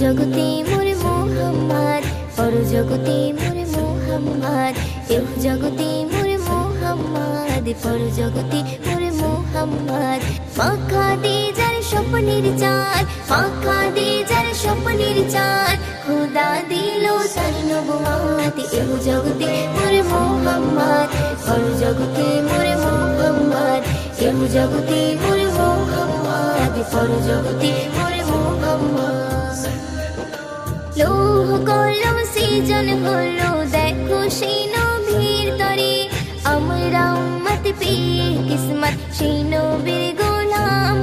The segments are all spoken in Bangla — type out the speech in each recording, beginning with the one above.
জগতে মোরে মোহাম্মদ পর জগতে মোরে মোহাম্মদ এহ জগতে মোরে মোহাম্মদ পর জগতে মোরে মোহাম্মদ পাখা দে যার স্বপ্নের চাঁদ পাখা দে যার স্বপ্নের চাঁদ খোদা দিল তার নবুয়াত এহ জগতে মোরে মোহাম্মদ পর জগতে মোরে মোহাম্মদ এহ জগতে মোরে মোহাম্মদ পর জগতে মোরে মোহাম্মদ লৌহ কলম সৃজন হলো, দেখো সেই নবীর তরে। আমরা উম্মত পেয়ে কিসমত সেই নবীর গোলাম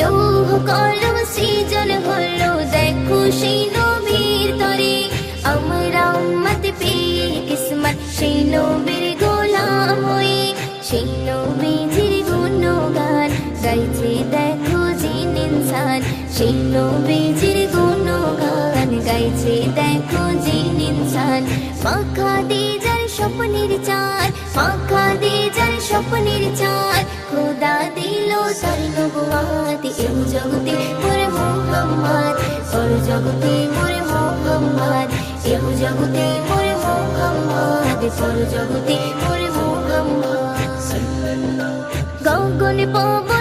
লৌহ কলম সৃজন হলো, দেখো সেই নবীর তরে। আমরা উম্মত পেয়ে কিসমত সেই নবীর গোলাম হয়ে। সেই গুণগান, গাইছে দেখো জিন ইনসান। সেই নবীজির গুণগান দেখো জিন ইনসান পাখা দে যার স্বপ্নের চাঁদ, পাখা দে যার স্বপ্নের চাঁদ। খোদা দিল তার নবুয়াত এহ জগতে মোরে মোহাম্মদ পর জগতে মোরে মোহাম্মদ এহ জগতে মোরে মোহাম্মদ পর জগতে মোরে মোহাম্মদ। গগন পবন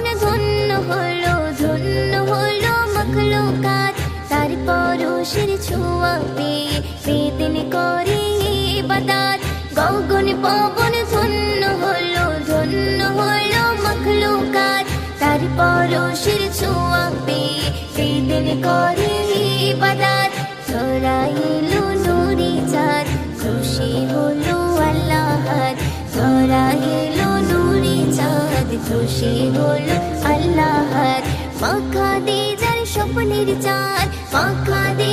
পরশের ছোঁয়া পেয়ে বেদিন করে বাদাত গগন পবন ধন্য হলো ধন্য হলো মখলুকাত তার পরশের ছোঁয়া পেয়ে বেদিন করে বাদাত ধরাইলো নুরি চাঁদ, খুশি হলো আল্লাহ ধরাইলো নুরি চাঁদ, খুশি হলো আল্লাহ পাখা দে যার স্বপ্নের চাঁদ পাখা দে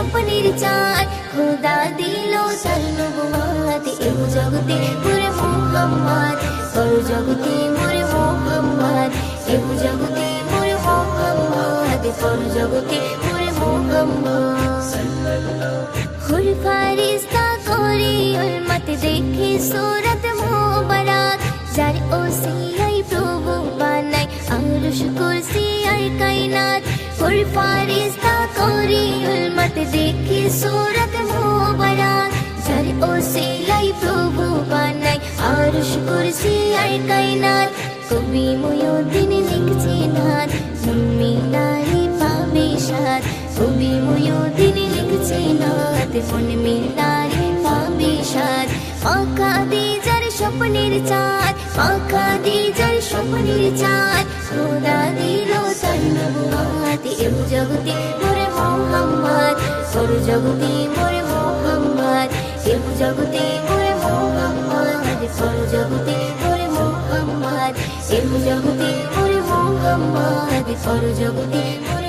স্বপ্নের চাঁদ। খোদা দিল তার নবুয়াত এহ জগতে পুরে মোহাম্মদ পর জগতে মোরে মোহাম্মদ এহ জগতে মোরে মোহাম্মদ পর জগতে মোরে মোহাম্মদ। হুর ফারিস্তা করে উলমত দেখে সুরত মোবারক, যার ওসিয়াই প্রভু বানাই আরশ কুরসি আর কায়নাত। হুর ফারিস্তা করে দেখে সুরত মোবারক, যার ওসিয়াই প্রভু বানাই। আরশ কুরসি আর কায়নাত কবি মুয়ুদ্দিন লিখছে নাথ মিনারে পাবে সাথ কবি মুয়ুদ্দিন লিখছে নাথ মন মিনারে পাবে সাথ পাখা দে যার স্বপ্নের চাঁদ পাখা দে যার স্বপ্নের চাঁদ। খোদা দিল তার নবুয়াত জগতে জগতে মোর মোহাম্মদ শিল্প জগতে মোর মোহাম্মদ ফল জগতে মোর মোহাম্মদ শিল্প জগতে মোর মোহাম্মদ ফল জগতে মোরে